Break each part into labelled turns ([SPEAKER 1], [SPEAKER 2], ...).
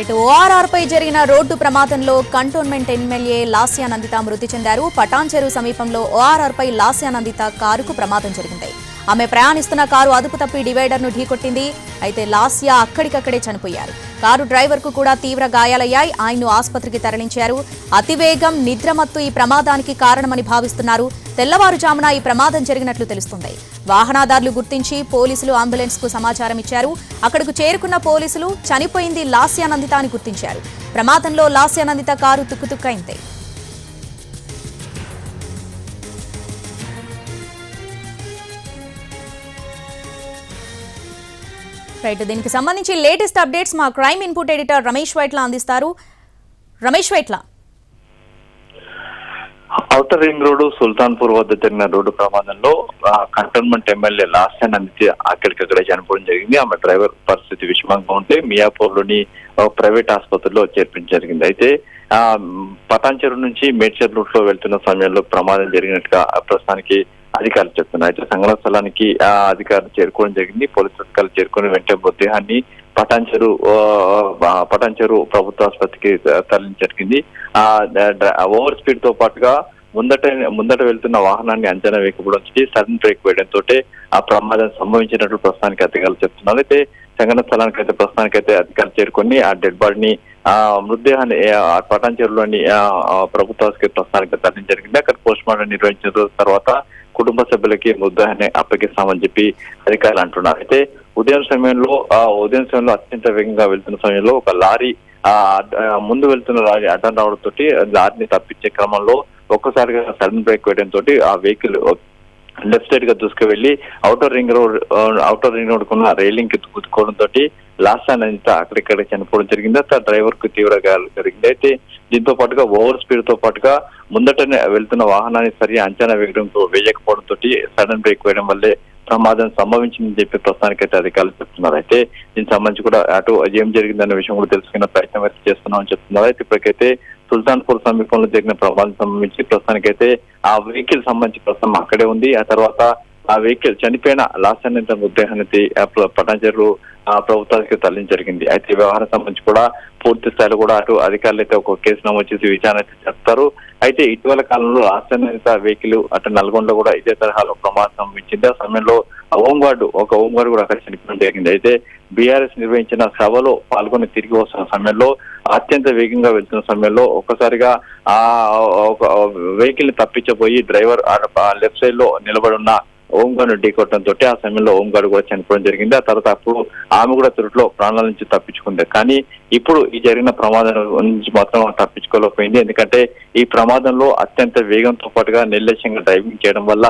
[SPEAKER 1] ఇటు ఓఆర్ఆర్పై జరిగిన రోడ్డు ప్రమాదంలో కంటోన్మెంట్ ఎమ్మెల్యే లాస్యానందిత మృతి చెందారు. పటాన్ చెరువు సమీపంలో ఓఆర్ఆర్పై లాస్యానందిత కారుకు ప్రమాదం జరిగింది. ఆమె ప్రయాణిస్తున్న కారు అదుపు తప్పి డివైడర్ను ఢీకొట్టింది. అయితే లాస్యా అక్కడికక్కడే చనిపోయారు. కారు డ్రైవర్కు కూడా తీవ్ర గాయాలయ్యాయి. ఆయన్ను ఆసుపత్రికి తరలించారు. అతివేగం నిద్రమత్తు ఈ ప్రమాదానికి కారణమని భావిస్తున్నారు. తెల్లవారుజామున ఈ ప్రమాదం జరిగినట్లు తెలుస్తుంది. వాహనదారులు గుర్తించి పోలీసులు అంబులెన్స్కు సమాచారం ఇచ్చారు. అక్కడకు చేరుకున్న పోలీసులు చనిపోయింది లాస్యానందిత అని గుర్తించారు. ప్రమాదంలో లాస్యానందిత కారు తుక్కుతుక్కైంది. రైట్ దీనికి సంబంధించి లేటెస్ట్ అప్డేట్స్ మా crime input editor Ramesh Vaitla అందిస్తారు. Ramesh Vaitla.
[SPEAKER 2] Outer ring road Sultanpur వద్ద జరిగిన రోడ్డు ప్రమాదంలో కంటోన్మెంట్ ఎమ్మెల్యే లాస్ట్ అండ్ అందితే అక్కడికక్కడే చనిపోవడం జరిగింది. ఆమె డ్రైవర్ పరిస్థితి విషమంగా ఉంటే మియాపూర్లోని ప్రైవేట్ ఆసుపత్రిలో చేర్పించడం జరిగింది. అయితే ఆ పటాన్చెరు నుంచి మేడ్చర్ రూట్లో వెళ్తున్న సమయంలో ప్రమాదం జరిగినట్టుగా ప్రస్తుతానికి అధికారులు చెప్తున్నారు. అయితే సంఘటన స్థలానికి ఆ అధికారులు చేరుకోవడం జరిగింది. పోలీసు అధికారులు చేరుకుని వెంటనే మృతదేహాన్ని పటాన్చెరు ఆ, పటాన్చెరు ప్రభుత్వ ఆసుపత్రికి తరలించడం జరిగింది ఆ ఓవర్ స్పీడ్తో పాటుగా ముందట ముందట వెళ్తున్న వాహనాన్ని అంచనా వేయకపోవడం సడన్ బ్రేక్ వేయడంతో ఆ ప్రమాదం సంభవించినట్లు ప్రస్తుతానికి అధికారులు చెప్తున్నారు. అయితే సంఘటన స్థలానికి అయితే ప్రస్తుతానికి అయితే అధికారులు చేరుకొని ఆ డెడ్ బాడీని ఆ మృతదేహాన్ని ఆ పటాన్చెరులోని ఆ ప్రభుత్వ ఆసుపత్రి ప్రస్తుతానికి తరలించడం జరిగింది. అక్కడ పోస్ట్ మార్టం నిర్వహించిన తర్వాత కుటుంబ సభ్యులకి ముద్దాన్ని అప్పగిస్తామని చెప్పి అధికారులు అంటున్నారు. అయితే ఉదయం సమయంలో ఆ ఉదయం సమయంలో అత్యంత వేగంగా వెళ్తున్న సమయంలో ఒక లారీ ఆ ముందు వెళ్తున్న లారీ అడ్డం రావడం తోటి లారీని తప్పించే క్రమంలో ఒక్కసారిగా సడన్ బ్రేక్ వేయడం తోటి ఆ వెహికల్ లెఫ్ట్ సైడ్గా దూసుకువెళ్ళి outer ring road outer ring road కున్న రైలింగ్కి గుద్దుకోవడం తోటి లాస్ట్ అంతా అక్కడిక్కడ చనిపోవడం జరిగింది. ఆ డ్రైవర్కు తీవ్ర గాయాలు జరిగింది. అయితే దీంతో పాటుగా ఓవర్ స్పీడ్తో పాటుగా ముందటనే వెళ్తున్న వాహనాన్ని సరి అంచనా వేయడంతో వేయకపోవడం తోటి సడన్ బ్రేక్ వేయడం వల్లే ప్రమాదం సంభవించిందని చెప్పి ప్రస్తుతానికి అయితే అధికారులు చెప్తున్నారు. అయితే దీనికి సంబంధించి కూడా అటు ఏం జరిగిందనే విషయం కూడా తెలుసుకునే ప్రయత్నం అయితే చేస్తున్నామని చెప్తున్నారు. అయితే ఇప్పటికైతే సుల్తాన్పూర్ సమీపంలో జరిగిన ప్రమాదం సంబంధించి ప్రస్తుతానికైతే ఆ వెహికల్ సంబంధించి ప్రస్తుతం అక్కడే ఉంది. ఆ తర్వాత ఆ వెహికల్ చనిపోయిన లాస్ట్ అనేది మృతదేహాన్ని పటాంచెరు ఆ ప్రభుత్వానికి తరలించడం జరిగింది. అయితే వ్యవహారం సంబంధించి కూడా పూర్తి స్థాయిలో కూడా అటు అధికారులు అయితే ఒక కేసు నమోదు చేసి విచారణ అయితే చేస్తారు. అయితే ఇటీవల కాలంలో రాష్ట్ర వెహికల్ అటు నల్గొండలో కూడా ఇదే తరహాలో ప్రమాదం సంభవించింది ఆ సమయంలో హోంగార్డు ఒక హోంగార్డు కూడా అక్కడ చనిపోవడం జరిగింది. అయితే బీఆర్ఎస్ నిర్వహించిన సభలో పాల్గొని తిరిగి వస్తున్న సమయంలో అత్యంత వేగంగా వెళ్తున్న సమయంలో ఒక్కసారిగా ఆ ఒక వెహికల్ని తప్పించబోయి డ్రైవర్ లెఫ్ట్ సైడ్లో నిలబడి ఉన్న ఓంగాను ఢీకొట్టడం తోటి ఆ సమయంలో ఓం గారు కూడా చనిపోవడం జరిగింది. ఆ తర్వాత అప్పుడు ఆమె కూడా తిరుట్లో ప్రాణాల నుంచి తప్పించుకుంది. కానీ ఇప్పుడు ఈ జరిగిన ప్రమాదం నుంచి మాత్రం తప్పించుకోలేకపోయింది. ఎందుకంటే ఈ ప్రమాదంలో అత్యంత వేగంతో పాటుగా నిర్లక్ష్యంగా డ్రైవింగ్ చేయడం వల్ల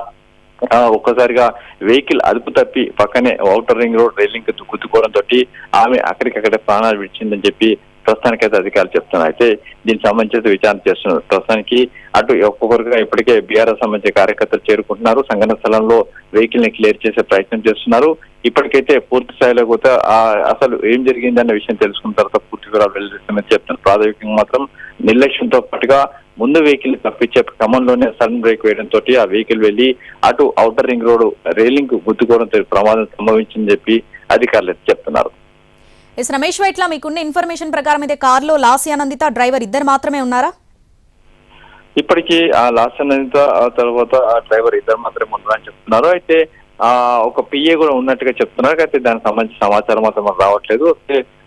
[SPEAKER 2] ఒక్కసారిగా వెహికల్ అదుపు తప్పి పక్కనే ఔటర్ రింగ్ రోడ్ రైలింగ్ గుద్దుకోవడం తోటి ఆమె అక్కడికక్కడే ప్రాణాలు విడిచిందని చెప్పి ప్రస్తుతానికి అయితే అధికారులు చెప్తున్నారు. అయితే దీనికి సంబంధించి విచారణ చేస్తున్నారు. ప్రస్తుతానికి అటు ఒక్కొక్కరుగా ఇప్పటికే బీఆర్ఎస్ సంబంధించిన కార్యకర్తలు చేరుకుంటున్నారు. సంఘటన స్థలంలో వెహికల్ని క్లియర్ చేసే ప్రయత్నం చేస్తున్నారు. ఇప్పటికైతే పూర్తి స్థాయిలో కూడా అసలు ఏం జరిగిందన్న విషయం తెలుసుకున్న తర్వాత పూర్తి వివరాలు వెల్లడిస్తామని చెప్తున్నారు. ప్రాథమికంగా మాత్రం నిర్లక్ష్యంతో పాటుగా ముందు వెహికల్ తప్పించే క్రమంలోనే సడన్ బ్రేక్ వేయడం తోటి ఆ వెహికల్ వెళ్ళి అటు ఔటర్ రింగ్ రోడ్ రైలింగ్ గుద్దుకోవడంతో ప్రమాదం సంభవించిందని చెప్పి అధికారులు చెప్తున్నారు.
[SPEAKER 1] ఎస్ రమేష్ వైట్ల మీకున్న ఇన్ఫర్మేషన్ ప్రకారం అయితే కారులో లాస్యానందిత డ్రైవర్ ఇద్దరు మాత్రమే ఉన్నారా?
[SPEAKER 2] ఇప్పటికీ ఆ లాస్ట్ అనేది ఆ తర్వాత ఆ డ్రైవర్ ఇద్దరు మాత్రమే ఉన్నారని చెప్తున్నారు. అయితే ఆ ఒక పిఏ కూడా ఉన్నట్టుగా చెప్తున్నారు. అయితే దానికి సంబంధించిన సమాచారం మాత్రం రావట్లేదు.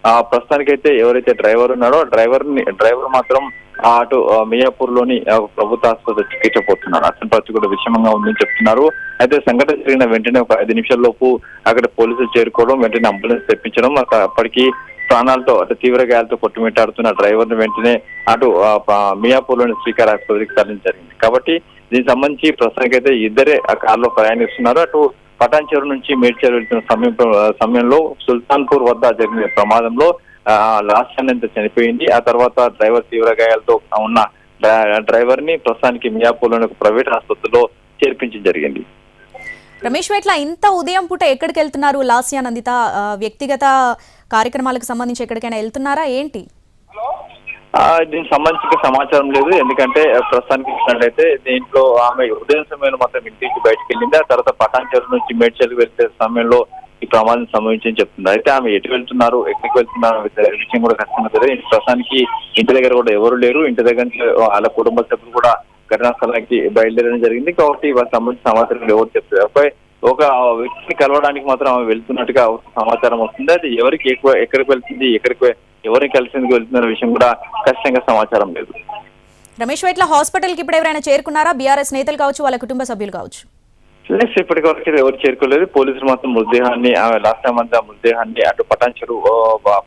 [SPEAKER 2] ఆ ప్రస్తుతానికైతే ఎవరైతే డ్రైవర్ ఉన్నాడో డ్రైవర్ డ్రైవర్ మాత్రం అటు మియాపూర్లోని ప్రభుత్వ ఆసుపత్రి చికిత్స పోతున్నారు. అతని పరిస్థితి కూడా విషమంగా ఉందని చెప్తున్నారు. అయితే సంఘటన జరిగిన వెంటనే ఒక ఐదు నిమిషాల లోపు అక్కడ పోలీసులు చేరుకోవడం వెంటనే అంబులెన్స్ తెప్పించడం అప్పటికి ప్రాణాలతో అటు తీవ్ర గాయాలతో కొట్టుమిట్టాడుతున్న డ్రైవర్ని వెంటనే అటు మియాపూర్లోని శ్రీకార్ ఆసుపత్రికి తరలించడం జరిగింది. కాబట్టి దీనికి సంబంధించి ప్రస్తుతానికి అయితే ఇద్దరే ఆ కారులో ప్రయాణిస్తున్నారు. అటు పటాన్ చెరువు నుంచి మేడ్చేరు వెళ్తున్న సమీప సమయంలో సుల్తాన్పూర్ వద్ద జరిగిన ప్రమాదంలో లాస్ట్ అనేది చనిపోయింది ఆ తర్వాత డ్రైవర్ తీవ్ర గాయాలతో ఉన్న డ్రై- డ్రైవర్ని ప్రస్తుతానికి మియాపూర్లోని ఒక ప్రైవేట్ ఆసుపత్రిలో చేర్పించడం జరిగింది.
[SPEAKER 1] రమేష్ వైట్ల ఇంత ఉదయం పూట ఎక్కడికి వెళ్తున్నారు? లాస్యానందిత ఆ, వ్యక్తిగత కార్యక్రమాలకు సంబంధించి ఎక్కడికైనా వెళ్తున్నారా? ఏంటి?
[SPEAKER 2] ఆ, దీనికి సంబంధించిన సమాచారం లేదు. ఎందుకంటే ప్రస్తుతానికి ఇచ్చినట్లయితే దీంట్లో ఆమె ఉదయం సమయంలో మాత్రం ఇంటికి బయటకు వెళ్ళింది. ఆ తర్వాత పటాన్చెరు నుంచి మేడ్చల్ వెళ్తే సమయంలో ఈ ప్రమాదం సంభవించని చెప్తుంది అయితే ఆమె ఎటు వెళ్తున్నారు ఎక్కడికి వెళ్తున్నారు విషయం కూడా ఖచ్చితంగా తెలియదు. ప్రస్తుతానికి ఇంటి దగ్గర కూడా ఎవరు లేరు. ఇంటి దగ్గర నుంచి వాళ్ళ కుటుంబ సభ్యులు కూడా ఘటనా స్థలానికి బయలుదేరడం జరిగింది. కాబట్టి వాళ్ళకి సంబంధించిన సమాచారం ఎవరు చెప్తారు ఒక ఒక వ్యక్తిని కలవడానికి మాత్రం ఆమె వెళ్తున్నట్టుగా సమాచారం వస్తుంది. అది ఎవరికి ఎక్కువ ఎక్కడికి వెళ్తుంది ఎక్కడికి ఎవరిని కలిసేందుకు వెళ్తున్న విషయం కూడా ఖచ్చితంగా సమాచారం లేదు.
[SPEAKER 1] రమేష్ వైట్ల హాస్పిటల్కి ఇప్పుడు ఎవరైనా చేరుకున్నారా? బీఆర్ఎస్ నేతలు కావచ్చు వాళ్ళ కుటుంబ సభ్యులు కావచ్చు.
[SPEAKER 2] ప్లస్ ఇప్పటి వరకు ఎవరు చేరుకోలేదు. పోలీసులు మాత్రం మృతదేహాన్ని లాస్ట్ టైం అంతా మృతదేహాన్ని అటు పటాన్చెరు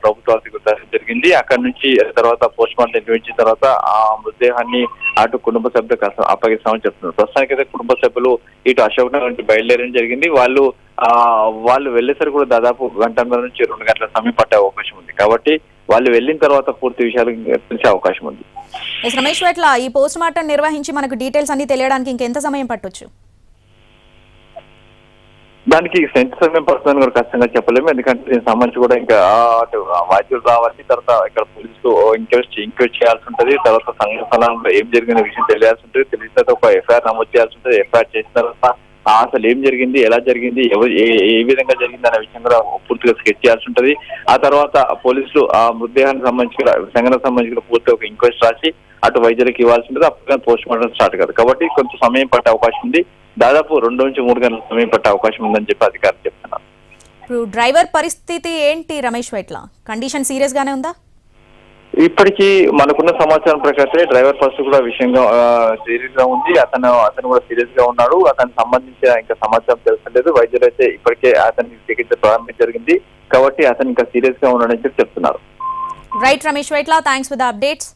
[SPEAKER 2] ప్రభుత్వ ఆసుపత్రి జరిగింది. అక్కడ నుంచి తర్వాత పోస్ట్ మార్టం నిర్వహించిన తర్వాత ఆ మృతదేహాన్ని అటు కుటుంబ సభ్యులకు అప్పగిస్తామని చెప్తున్నారు. ప్రస్తుతానికైతే కుటుంబ సభ్యులు ఇటు అశోక్ నగర్ నుంచి బయలుదేరడం జరిగింది. వాళ్ళు ఆ వాళ్ళు వెళ్ళేసరికి కూడా దాదాపు గంటన్నర నుంచి రెండు గంటల సమయం పట్టే అవకాశం ఉంది. కాబట్టి వాళ్ళు వెళ్ళిన తర్వాత పూర్తి విషయాలు తెలిసే అవకాశం ఉంది.
[SPEAKER 1] రమేష్ వైట్ల ఈ పోస్ట్ మార్టం నిర్వహించి మనకు డీటెయిల్స్ అన్ని తెలియడానికి ఇంకెంత సమయం పట్టొచ్చు?
[SPEAKER 2] దానికి సెంట్ మేము పర్సనల్ కూడా ఖచ్చితంగా చెప్పలేము. ఎందుకంటే దీనికి సంబంధించి కూడా ఇంకా అటు వాద్యులు రావాలి తర్వాత ఇక్కడ పోలీసులు ఇంక్వెస్ట్ ఇంక్వెస్ట్ చేయాల్సి ఉంటుంది. తర్వాత సంఘ స్థలంలో ఏం జరిగిన విషయం తెలియాల్సి ఉంటుంది. తెలిసిన తర్వాత ఒక ఎఫ్ఐఆర్ నమోదు చేయాల్సి ఉంటుంది. ఎఫ్ఐఆర్ చేసిన తర్వాత అసలు ఏం జరిగింది ఎలా జరిగింది ఏ విధంగా జరిగింది అనే విషయం కూడా పూర్తిగా స్కెచ్ చేయాల్సి ఉంటుంది. ఆ తర్వాత పోలీసులు ఆ మృతదేహానికి సంబంధించిన సంఘటన సంబంధించిన పూర్తి ఒక ఇంక్వెస్ట్ రాసి అటు వైద్యులకు ఇవ్వాల్సి ఉంటుంది. అప్పుడు పోస్ట్ మార్టం స్టార్ట్ కాదు. కాబట్టి కొంత సమయం పట్టే అవకాశం ఉంది. దాదాపు రెండు నుంచి మూడు గంటల సమయం పట్టే అవకాశం ఉందని చెప్పి అధికారులు చెప్తున్నారు.
[SPEAKER 1] ఇప్పుడు డ్రైవర్ పరిస్థితి ఏంటి రమేష్ వైట్ల? కండిషన్ సీరియస్ గానే ఉందా?
[SPEAKER 2] ఇప్పటికీ మనకున్న సమాచారం ప్రకారం డ్రైవర్ పర్స్ కూడా విషయంగా సీరియస్గా ఉంది. అతను అతను కూడా సీరియస్గా ఉన్నాడు. అతనికి సంబంధించిన ఇంకా సమాచారం తెలుసలేదు వైద్యులు అయితే ఇప్పటికే అతనికి చికిత్స ప్రారంభం జరిగింది. కాబట్టి అతను ఇంకా సీరియస్గా ఉన్నాడని చెప్పి చెప్తున్నారు.
[SPEAKER 1] Right Ramesh Vaitla thanks for the updates